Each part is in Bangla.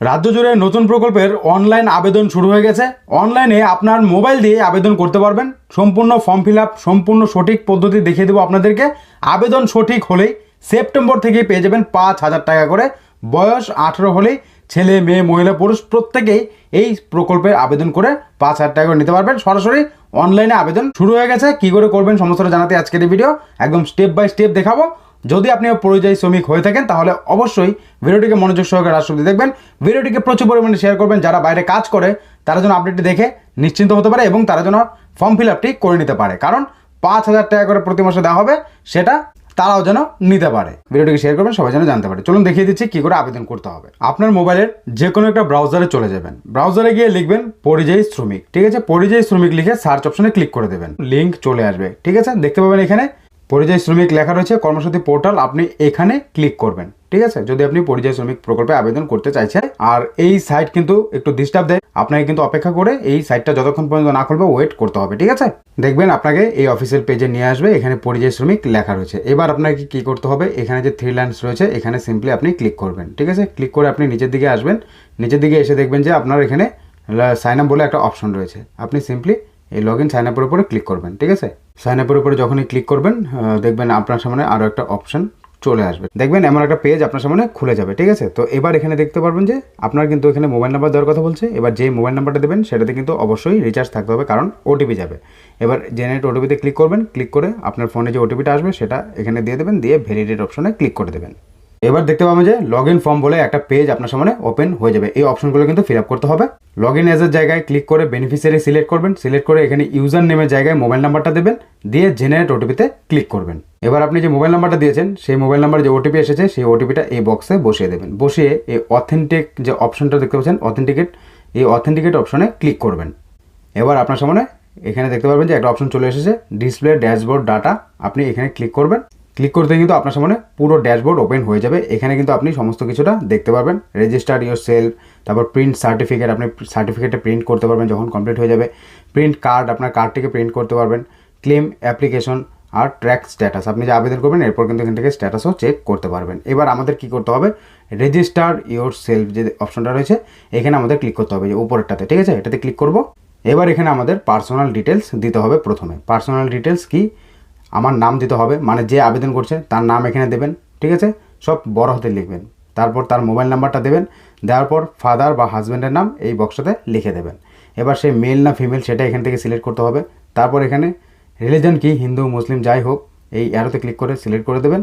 রাজ্য জুড়ে নতুন প্রকল্পের অনলাইন আবেদন শুরু হয়ে গেছে। অনলাইনে আপনার মোবাইল দিয়ে আবেদন করতে পারবেন। সম্পূর্ণ ফর্ম ফিল আপ সম্পূর্ণ সঠিক পদ্ধতি দেখিয়ে দেবো আপনাদেরকে। আবেদন সঠিক হলেই সেপ্টেম্বর থেকে পেয়ে যাবেন পাঁচ হাজার টাকা করে। বয়স আঠেরো হলেই ছেলে, মেয়ে, মহিলা, পুরুষ প্রত্যেকেই এই প্রকল্পে আবেদন করে পাঁচ হাজার টাকা নিতে পারবেন। সরাসরি অনলাইনে আবেদন শুরু হয়ে গেছে। কি করে করবেন সমস্তটা জানাতে আজকের এই ভিডিও একদম স্টেপ বাই স্টেপ দেখাবো। যদি আপনি পরিযায়ী শ্রমিক হয়ে থাকেন, তাহলে অবশ্যই ভিডিওটিকে মনোযোগ সহকারে রাষ্ট্রপতি দেখবেন। ভিডিওটিকে প্রচুর পরিমাণে শেয়ার করবেন। যারা বাইরে কাজ করে, তারা যেন আপডেটটি দেখে নিশ্চিন্ত হতে পারে এবং তারা যেন ফর্ম ফিল আপটি করে নিতে পারে। কারণ পাঁচ হাজার টাকা করে প্রতি মাসে দেওয়া হবে, সেটা তারাও যেন নিতে পারে। ভিডিওটিকে শেয়ার করবেন, সবাই যেন জানতে পারে। চলুন দেখিয়ে দিচ্ছি কি করে আবেদন করতে হবে। আপনার মোবাইলের যে কোনো একটা ব্রাউজারে চলে যাবেন। ব্রাউজারে গিয়ে লিখবেন পরিযায়ী শ্রমিক। ঠিক আছে? পরিযায়ী শ্রমিক লিখে সার্চ অপশনে ক্লিক করে দেবেন। লিঙ্ক চলে আসবে। ঠিক আছে? দেখতে পাবেন এখানে পরিযায়ী শ্রমিক লেখা রয়েছে কর্মসাথী পোর্টাল, আপনি এখানে ক্লিক করবেন। ঠিক আছে? যদি আপনি পরিযায়ী শ্রমিক প্রকল্পে আবেদন করতে চাইছেন, আর এই সাইট কিন্তু একটু ডিস্টার্ব দেয়, আপনাকে কিন্তু অপেক্ষা করে এই সাইটটা যতক্ষণ পর্যন্ত না খুলবে ওয়েট করতে হবে, ঠিক আছে? দেখবেন আপনাকে এই অফিসিয়াল পেজে নিয়ে আসবে, এখানে পরিযায়ী শ্রমিক লেখা রয়েছে। এবার আপনাকে কি করতে হবে? এখানে যে থ্রি লাইন্স রয়েছে, এখানে সিম্পলি আপনি ক্লিক করবেন, ঠিক আছে? ক্লিক করে আপনি নিচের দিকে আসবেন, নিচের দিকে এসে দেখবেন যে আপনার এখানে সাইন আপ বলে একটা অপশন রয়েছে। আপনি সিম্পলি এই লগ ইন সাইন আপের উপরে ক্লিক করবেন, ঠিক আছে? সাইন আপের উপরে যখনই ক্লিক করবেন দেখবেন আপনার সামনে আরও একটা অপশন চলে আসবে। দেখবেন এমন একটা পেজ আপনার সামনে খুলে যাবে, ঠিক আছে? তো এবার এখানে দেখতে পারবেন যে আপনার কিন্তু এখানে মোবাইল নাম্বার দেওয়ার কথা বলছে। এবার যে মোবাইল নাম্বারটা দেবেন, সেটাতে কিন্তু অবশ্যই রিচার্জ থাকতে হবে, কারণ ওটিপি যাবে। এবার জেনারেট ওটিপিতে ক্লিক করবেন ক্লিক করে আপনার ফোনে যে ওটিপিটা আসবে, সেটা এখানে দিয়ে দেবেন, দিয়ে ভ্যালিডেট অপশনে ক্লিক করে দেবেন। এবার দেখতে পাবেন যে লগ ইন ফর্ম বলে একটা পেজ আপনার সামনে ওপেন হয়ে যাবে। এই অপশনগুলো কিন্তু ফিল আপ করতে হবে। লগ ইন এজের জায়গায় ক্লিক করে বেনিফিসিয়ারি সিলেক্ট করবেন। সিলেক্ট করে এখানে ইউজার নেমের জায়গায় মোবাইল নাম্বারটা দেবেন। দিয়ে জেনারেট ওটিপিতে ক্লিক করবেন। এবার আপনি যে মোবাইল নাম্বারটা দিয়েছেন, সেই মোবাইল নাম্বার যে ওটিপি এসেছে, সেই ওটিপিটা এই বক্সে বসিয়ে দেবেন। বসিয়ে এই অথেন্টিক যে অপশনটা দেখতে পাচ্ছেন অথেন্টিকেট এই অথেন্টিকেট অপশনে ক্লিক করবেন। এবার আপনার সামনে এখানে দেখতে পারবেন যে একটা অপশন চলে এসেছে ডিসপ্লে ড্যাশবোর্ড ডাটা আপনি এখানে ক্লিক করবেন। ক্লিক করতে কিন্তু আপনার সামনে পুরো ড্যাশবোর্ড ওপেন হয়ে যাবে। এখানে কিন্তু আপনি সমস্ত কিছুটা দেখতে পারবেন। রেজিস্টার ইউর সেলফ তারপর প্রিন্ট সার্টিফিকেট আপনি সার্টিফিকেটে প্রিন্ট করতে পারবেন যখন কমপ্লিট হয়ে যাবে। প্রিন্ট কার্ড আপনার কার্ডটিকে প্রিন্ট করতে পারবেন। ক্লেম অ্যাপ্লিকেশন আর ট্র্যাক স্ট্যাটাস আপনি যে আবেদন করবেন, এরপর কিন্তু এখান থেকে স্ট্যাটাসও চেক করতে পারবেন। এবার আমাদের কি করতে হবে? রেজিস্টার ইওর সেলফ যে অপশনটা রয়েছে, এখানে আমাদের ক্লিক করতে হবে যে উপরেরটাতে, ঠিক আছে? এটাতে ক্লিক করব। এবার এখানে আমাদের পার্সোনাল ডিটেলস দিতে হবে প্রথমে। পার্সোনাল ডিটেলস কি? আমার নাম দিতে হবে মানে যে আবেদন করছে তার নাম এখানে দেবেন, ঠিক আছে? সব বড় হাতে লিখবেন। তারপর তার মোবাইল নাম্বারটা দেবেন, দেওয়ার পর ফাদার বা হাজব্যান্ডের নাম এই বক্সটাতে লিখে দেবেন। এবার সে মেল না ফিমেল সেটা এখান থেকে সিলেক্ট করতে হবে। তারপর এখানে রিলিজন কি, হিন্দু, মুসলিম, যাই হোক, এই অ্যারোতে ক্লিক করে সিলেক্ট করে দেবেন।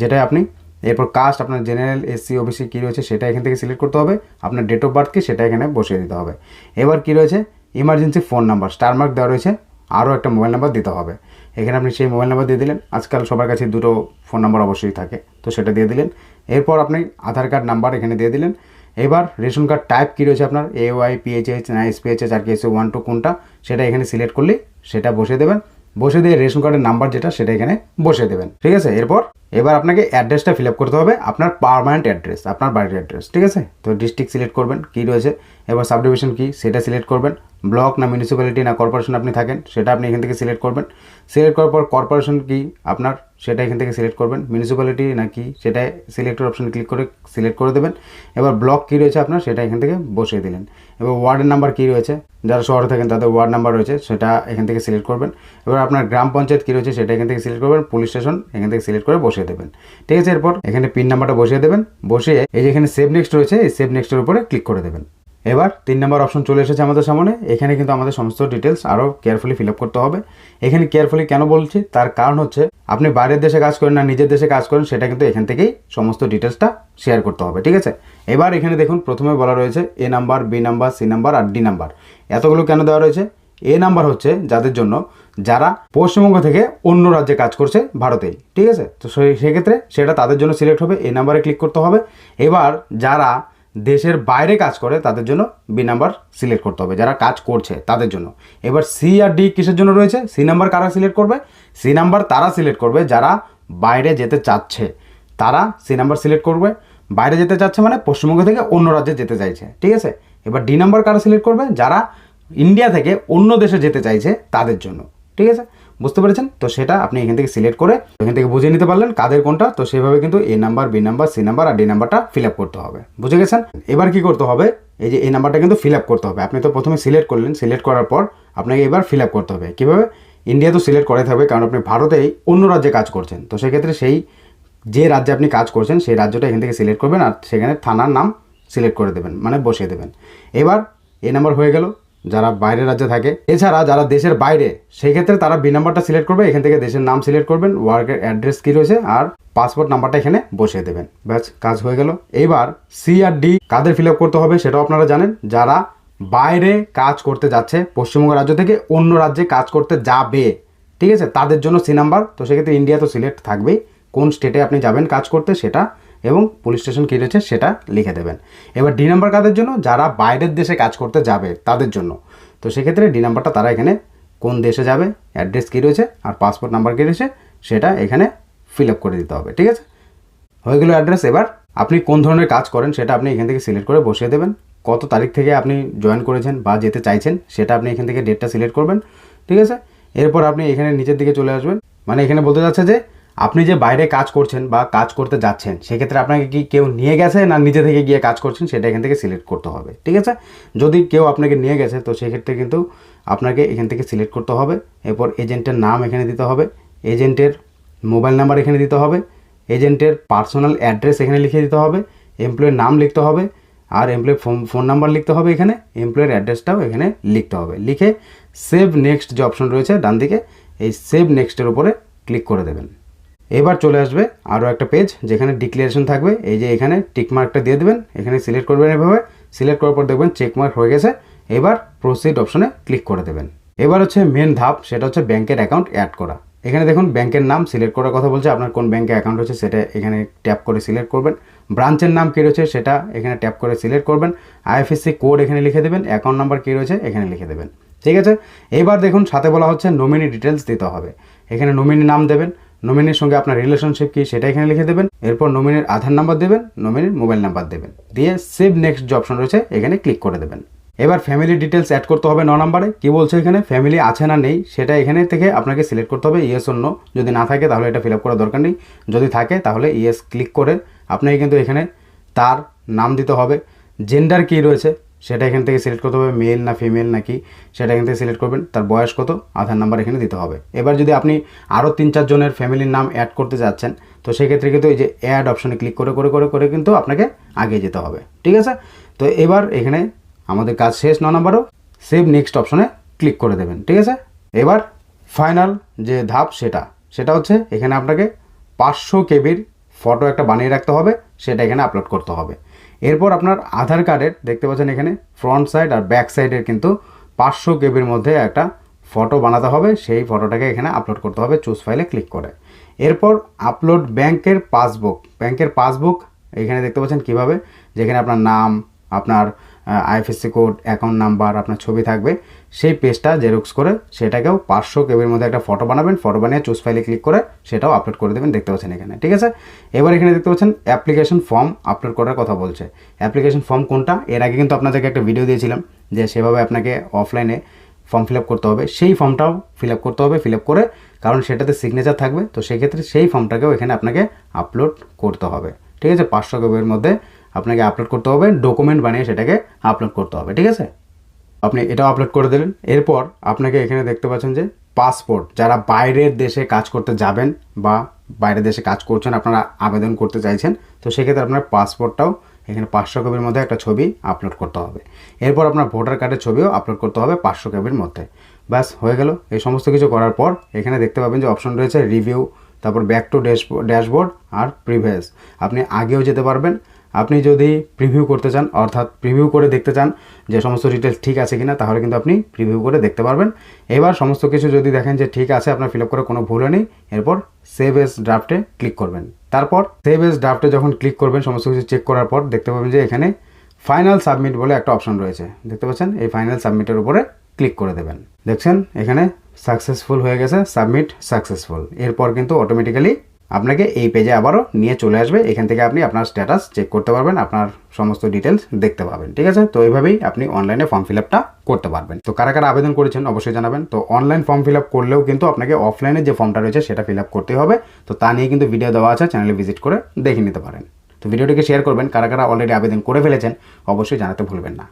যেটাই আপনি, এরপর কাস্ট আপনার জেনারেল এসসি ওবিসি কী রয়েছে সেটা এখান থেকে সিলেক্ট করতে হবে। আপনার ডেট অফ বার্থ কি, সেটা এখানে বসিয়ে দিতে হবে। এবার কি রয়েছে? Emergency phone number star mark দেওয়া রয়েছে। আরও একটা মোবাইল নাম্বার দিতে হবে। এখানে আপনি সেই মোবাইল নাম্বার দিয়ে দিলেন। আজকাল সবার কাছে দুটো ফোন নাম্বার অবশ্যই থাকে, তো সেটা দিয়ে দিলেন। এরপর আপনি আধার কার্ড নাম্বার এখানে দিয়ে দিলেন। এবার রেশন কার্ড টাইপ কী রয়েছে আপনার? এ ওয়াই পিএইচএইচ না এসপিএইচএস আর কেএসএ এসে ওয়ান টু কোনটা? সেটা এখানে সিলেক্ট করলে সেটা বসে দেবেন। বসে দিয়ে রেশন কার্ডের নাম্বার যেটা, সেটা এখানে বসে দেবেন। ঠিক আছে? এরপর এবার আপনাকে অ্যাড্রেসটা ফিল আপ করতে হবে, আপনার পারমানেন্ট অ্যাড্রেস আপনার বাড়ির অ্যাড্রেস ঠিক আছে? তো ডিস্ট্রিক্ট সিলেক্ট করবেন, কী রয়েছে? এবার সাব ডিভিশন কী, সেটা সিলেক্ট করবেন। ব্লক না মিউনিসিপ্যালিটি না কর্পোরেশন আপনি থাকেন, সেটা আপনি এখান থেকে সিলেক্ট করবেন। সিলেক্ট করার পর কর্পোরেশন কি আপনার, সেটা এখান থেকে সিলেক্ট করবেন। মিউনিসিপ্যালিটি না কি সেটা সিলেক্টের অপশন ক্লিক করে সিলেক্ট করে দেবেন। এবার ব্লক কী রয়েছে আপনার, সেটা এখান থেকে বসিয়ে দিলেন। এবার ওয়ার্ডের নাম্বার কী রয়েছে? যারা শহরে থাকেন তাদের ওয়ার্ড নাম্বার রয়েছে, সেটা এখান থেকে সিলেক্ট করবেন। এবার আপনার গ্রাম পঞ্চায়েত কী রয়েছে, সেটা এখান থেকে সিলেক্ট করবেন। পুলিশ স্টেশন এখান থেকে সিলেক্ট করে বসিয়ে দেবেন। ঠিক আছে, এরপর এখানে পিন নাম্বারটা বসিয়ে দেবেন। বসিয়ে এই যে এখানে সেভ নেক্সট রয়েছে, এই সেভ নেক্সটের উপরে ক্লিক করে দেবেন। এবার তিন নম্বর অপশন চলে এসেছে আমাদের সামনে। এখানে কিন্তু আমাদের সমস্ত ডিটেলস আরও কেয়ারফুলি ফিল করতে হবে। এখানে কেয়ারফুলি কেন বলছি? তার কারণ হচ্ছে, আপনি বাইরের দেশে কাজ করেন না, নিজের দেশে কাজ করেন, সেটা কিন্তু এখান থেকেই সমস্ত ডিটেলসটা শেয়ার করতে হবে। ঠিক আছে? এবার এখানে দেখুন, প্রথমে বলা রয়েছে A number B number C number R D number এতগুলো কেন দেওয়া রয়েছে? এ নাম্বার হচ্ছে যাদের জন্য যারা পশ্চিমবঙ্গ থেকে অন্য রাজ্যে কাজ করছে ভারতেই, ঠিক আছে? তো সেই- সেক্ষেত্রে সেটা তাদের জন্য সিলেক্ট হবে, এ নাম্বারে ক্লিক করতে হবে। এবার যারা দেশের বাইরে কাজ করে, তাদের জন্য বি নাম্বার সিলেক্ট করতে হবে, যারা কাজ করছে তাদের জন্য। এবার সি আর ডি কিসের জন্য রয়েছে? সি নাম্বার কারা সিলেক্ট করবে? সি নাম্বার তারা সিলেক্ট করবে, যারা বাইরে যেতে চাচ্ছে। তারা সি নাম্বার সিলেক্ট করবে। বাইরে যেতে চাচ্ছে মানে পশ্চিমবঙ্গ থেকে অন্য রাজ্যে যেতে চাইছে, ঠিক আছে? এবার ডি নাম্বার কারা সিলেক্ট করবে? যারা ইন্ডিয়া থেকে অন্য দেশে যেতে চাইছে তাদের জন্য, ঠিক আছে? বুঝতে পেরেছেন? তো সেটা আপনি এখান থেকে সিলেক্ট করে এখান থেকে বুঝে নিতে পারলেন কাদের কোনটা, তো সেভাবে কিন্তু A number B number C number R D নাম্বারটা ফিল আপ করতে হবে, বুঝে গেছেন? এবার কি করতে হবে? এই যে এই নাম্বারটা কিন্তু ফিল আপ করতে হবে। আপনি তো প্রথমে সিলেক্ট করলেন সিলেক্ট করার পর আপনাকে এবার ফিল আপ করতে হবে। কীভাবে? ইন্ডিয়া তো সিলেক্ট করাই থাকবে, কারণ আপনি ভারতেই অন্য রাজ্যে কাজ করছেন। তো সেক্ষেত্রে সেই যে রাজ্যে আপনি কাজ করছেন, সেই রাজ্যটা এখান থেকে সিলেক্ট করবেন আর সেখানে থানার নাম সিলেক্ট করে দেবেন মানে বসিয়ে দেবেন। এবার এ নাম্বার হয়ে গেল। যারা বাইরের রাজ্যে থাকে। এছাড়া যারা দেশের বাইরে সেই ক্ষেত্রে তারা বি নাম্বারটা সিলেক্ট করবে। এখান থেকে দেশের নাম সিলেক্ট করবেন ওয়ার্কের অ্যাড্রেস কী রয়েছে, আর পাসপোর্ট নাম্বারটা এখানে বসিয়ে দেবেন। ব্যাস, কাজ হয়ে গেল। এইবার সি আর ডি কাদের ফিল করতে হবে সেটাও আপনারা জানেন। যারা বাইরে কাজ করতে যাচ্ছে, পশ্চিমবঙ্গ রাজ্য থেকে অন্য রাজ্যে কাজ করতে যাবে, ঠিক আছে? তাদের জন্য সি নাম্বার তো সেক্ষেত্রে ইন্ডিয়া তো সিলেক্ট থাকবেই। কোন স্টেটে আপনি যাবেন কাজ করতে, সেটা এবং পুলিশ স্টেশন কী রয়েছে সেটা লিখে দেবেন। এবার ডি নাম্বার কাদের জন্য? যারা বাইরের দেশে কাজ করতে যাবে, তাদের জন্য। তো সেক্ষেত্রে ডি নাম্বারটা তারা এখানে কোন দেশে যাবে অ্যাড্রেস কী রয়েছে, আর পাসপোর্ট নাম্বার কী রয়েছে, সেটা এখানে ফিল আপ করে দিতে হবে, ঠিক আছে? হয়ে গেল অ্যাড্রেস এবার আপনি কোন ধরনের কাজ করেন, সেটা আপনি এখান থেকে সিলেক্ট করে বসিয়ে দেবেন। কত তারিখ থেকে আপনি জয়েন করেছেন বা যেতে চাইছেন, সেটা আপনি এখান থেকে ডেটটা সিলেক্ট করবেন, ঠিক আছে? এরপর আপনি এখানে নিচের দিকে চলে আসবেন। মানে এখানে বলতে যাচ্ছে যে আপনি যে বাইরে কাজ করছেন বা কাজ করতে যাচ্ছেন, সেক্ষেত্রে আপনাকে কি কেউ নিয়ে গেছে না নিজে থেকে গিয়ে কাজ করছেন? সেটা এখান থেকে সিলেক্ট করতে হবে, ঠিক আছে? যদি কেউ আপনাকে নিয়ে গেছে, তো সেক্ষেত্রে কিন্তু আপনাকে এখান থেকে সিলেক্ট করতে হবে। এরপর এজেন্টের নাম এখানে দিতে হবে এজেন্টের মোবাইল নাম্বার এখানে দিতে হবে এজেন্টের পার্সোনাল অ্যাড্রেস এখানে লিখে দিতে হবে এমপ্লয়ের নাম লিখতে হবে, আর এমপ্লয়ের ফোন ফোন নাম্বার লিখতে হবে এখানে এমপ্লয়ের অ্যাড্রেসটাও এখানে লিখতে হবে। লিখে সেভ নেক্সট যে অপশন রয়েছে ডান দিকে এই সেভ নেক্সটের উপরে ক্লিক করে দেবেন। এবার চলে আসবে আরও একটা পেজ যেখানে ডিক্লারেশন থাকবে। এই যে এখানে টিকমার্কটা দিয়ে দেবেন, এখানে সিলেক্ট করবেন এভাবে। সিলেক্ট করার পর দেখবেন চেকমার্ক হয়ে গেছে। এবার প্রসিড অপশনে ক্লিক করে দেবেন। এবার হচ্ছে মেন ধাপ, সেটা হচ্ছে ব্যাংকের অ্যাকাউন্ট অ্যাড করা। এখানে দেখুন ব্যাংকের নাম সিলেক্ট করার কথা বলছে। আপনার কোন ব্যাংকে অ্যাকাউন্ট হচ্ছে সেটা এখানে ট্যাপ করে সিলেক্ট করবেন। ব্রাঞ্চের নাম কী রয়েছে সেটা এখানে ট্যাপ করে সিলেক্ট করবেন। আইএফএসসি কোড এখানে লিখে দেবেন। অ্যাকাউন্ট নাম্বার কী রয়েছে এখানে লিখে দেবেন। ঠিক আছে? এবার দেখুন সাথে বলা হচ্ছে নমিনি ডিটেলস দিতে হবে। এখানে নমিনি নাম দেবেন। নমিনির সঙ্গে আপনার রিলেশনশিপ কী সেটা এখানে লিখে দেবেন। এরপর নমিনির আধার নাম্বার দেবেন নমিনির মোবাইল নাম্বার দেবেন। দিয়ে সেভ নেক্সট যে অপশন রয়েছে, এখানে ক্লিক করে দেবেন। এবার ফ্যামিলি ডিটেলস অ্যাড করতে হবে ন নাম্বারে কী বলছে এখানে? ফ্যামিলি আছে না নেই, সেটা এখানে থেকে আপনাকে সিলেক্ট করতে হবে ইয়েস অন্য যদি না থাকে, তাহলে এটা ফিল আপ করার দরকার নেই। যদি থাকে, তাহলে ইয়েস ক্লিক করে আপনাকে কিন্তু এখানে তার নাম দিতে হবে। জেন্ডার কী রয়েছে? সেটা এখান থেকে সিলেক্ট করতে হবে মেল না ফিমেল নাকি, সেটা এখান থেকে সিলেক্ট করবেন, তার বয়স কত, আধার নাম্বার এখানে দিতে হবে। এবার যদি আপনি আরও তিন চারজনের ফ্যামিলির নাম অ্যাড করতে যাচ্ছেন, তো সেক্ষেত্রে কিন্তু এই যে অ্যাড অপশনে ক্লিক করে করে করে করে কিন্তু আপনাকে আগে যেতে হবে, ঠিক আছে? তো এবার এখানে আমাদের কাজ শেষ, ন নাম্বারও সেভ নেক্সট অপশনে ক্লিক করে দেবেন, ঠিক আছে? এবার ফাইনাল যে ধাপ সেটা সেটা হচ্ছে এখানে আপনাকে পাঁচশো কেবির ফটো একটা বানিয়ে রাখতে হবে, সেটা এখানে আপলোড করতে হবে। এরপর আপনার আধার কার্ডের, দেখতে পাচ্ছেন এখানে ফ্রন্ট সাইড আর ব্যাক সাইডের কিন্তু পাঁচশো কেবির মধ্যে একটা ফটো বানাতে হবে। সেই ফটোটাকে এখানে আপলোড করতে হবে চুজ ফাইলে ক্লিক করে। এরপর আপলোড ব্যাংকের পাসবুক ব্যাংকের পাসবুক এখানে দেখতে পাচ্ছেন কীভাবে? যেখানে আপনার নাম, আপনার আইএফএসসি কোড অ্যাকাউন্ট নাম্বার আপনার ছবি থাকবে। সেই পেজটা জেরক্স করে সেটাকেও পাঁচশো কেবির মধ্যে একটা ফটো বানাবেন ফটো বানিয়ে চুজ ফাইলে ক্লিক করে সেটাও আপলোড করে দেবেন, দেখতে পাচ্ছেন এখানে, ঠিক আছে? এবার এখানে দেখতে পাচ্ছেন অ্যাপ্লিকেশন ফর্ম আপলোড করার কথা বলছে। অ্যাপ্লিকেশন ফর্ম কোনটা? এর আগে কিন্তু আপনাদেরকে একটা ভিডিও দিয়েছিলাম যে সেভাবে আপনাকে অফলাইনে ফর্ম ফিল করতে হবে। সেই ফর্মটাও ফিল করতে হবে ফিল করে, কারণ সেটাতে সিগনেচার থাকবে, তো সেক্ষেত্রে সেই ফর্মটাকেও এখানে আপনাকে আপলোড করতে হবে। ঠিক আছে? পাঁচশো কেবির মধ্যে আপনাকে আপলোড করতে হবে ডকুমেন্ট বানিয়ে সেটাকে আপলোড করতে হবে, ঠিক আছে? আপনি এটাও আপলোড করে দিলেন। এরপর আপনাকে এখানে দেখতে পাচ্ছেন যে পাসপোর্ট যারা বাইরের দেশে কাজ করতে যাবেন বা বাইরের দেশে কাজ করছেন, আপনারা আবেদন করতে চাইছেন, তো সেক্ষেত্রে আপনার পাসপোর্টটাও এখানে পাঁচশো কপির মধ্যে একটা ছবি আপলোড করতে হবে। এরপর আপনার ভোটার কার্ডের ছবিও আপলোড করতে হবে পাঁচশো কপির মধ্যে। ব্যাস, হয়ে গেল। এই সমস্ত কিছু করার পর এখানে দেখতে পাবেন যে অপশন রয়েছে রিভিউ তারপর ব্যাক টু ড্যাশবোর্ড আর প্রিভিয়াস আপনি আগেও যেতে পারবেন আপনি যদি প্রিভিউ করতে চান, অর্থাৎ প্রিভিউ করে দেখতে চান যে সমস্ত ডিটেলস ঠিক আছে কিনা, তাহলে কিন্তু আপনি প্রিভিউ করে দেখতে পারবেন। এবার সমস্ত কিছু যদি দেখেন যে ঠিক আছে, আপনার ফিল আপ করে কোনো ভুল নেই এরপর সেভ এস ড্রাফটে ক্লিক করবেন। তারপর সেভ এস ড্রাফটে যখন ক্লিক করবেন, সমস্ত কিছু চেক করার পর দেখতে পাবেন যে এখানে ফাইনাল সাবমিট বলে একটা অপশন রয়েছে। দেখতে পাচ্ছেন? এই ফাইনাল সাবমিটের উপরে ক্লিক করে দেবেন। দেখছেন? এখানে সাকসেসফুল হয়ে গেছে সাবমিট সাকসেসফুল এরপর কিন্তু অটোমেটিক্যালি আপনাকে এই পেজে আবারও নিয়ে চলে আসবে। এখান থেকে আপনি আপনার স্ট্যাটাস চেক করতে পারবেন, আপনার সমস্ত ডিটেলস দেখতে পাবেন, ঠিক আছে? তো এইভাবেই আপনি অনলাইনে ফর্ম ফিল আপটা করতে পারবেন। তো কারা কারা আবেদন করেছেন অবশ্যই জানাবেন। তো অনলাইন ফর্ম ফিল আপ করলেও কিন্তু আপনাকে অফলাইনে যে ফর্মটা রয়েছে সেটা ফিল আপ করতে হবে। তো তা নিয়ে কিন্তু ভিডিও দেওয়া আছে চ্যানেলে ভিজিট করে দেখে নিতে পারেন। তো ভিডিওটিকে শেয়ার করবেন, কারা কারা অলরেডি আবেদন করে ফেলেছেন, অবশ্যই জানাতে ভুলবেন না।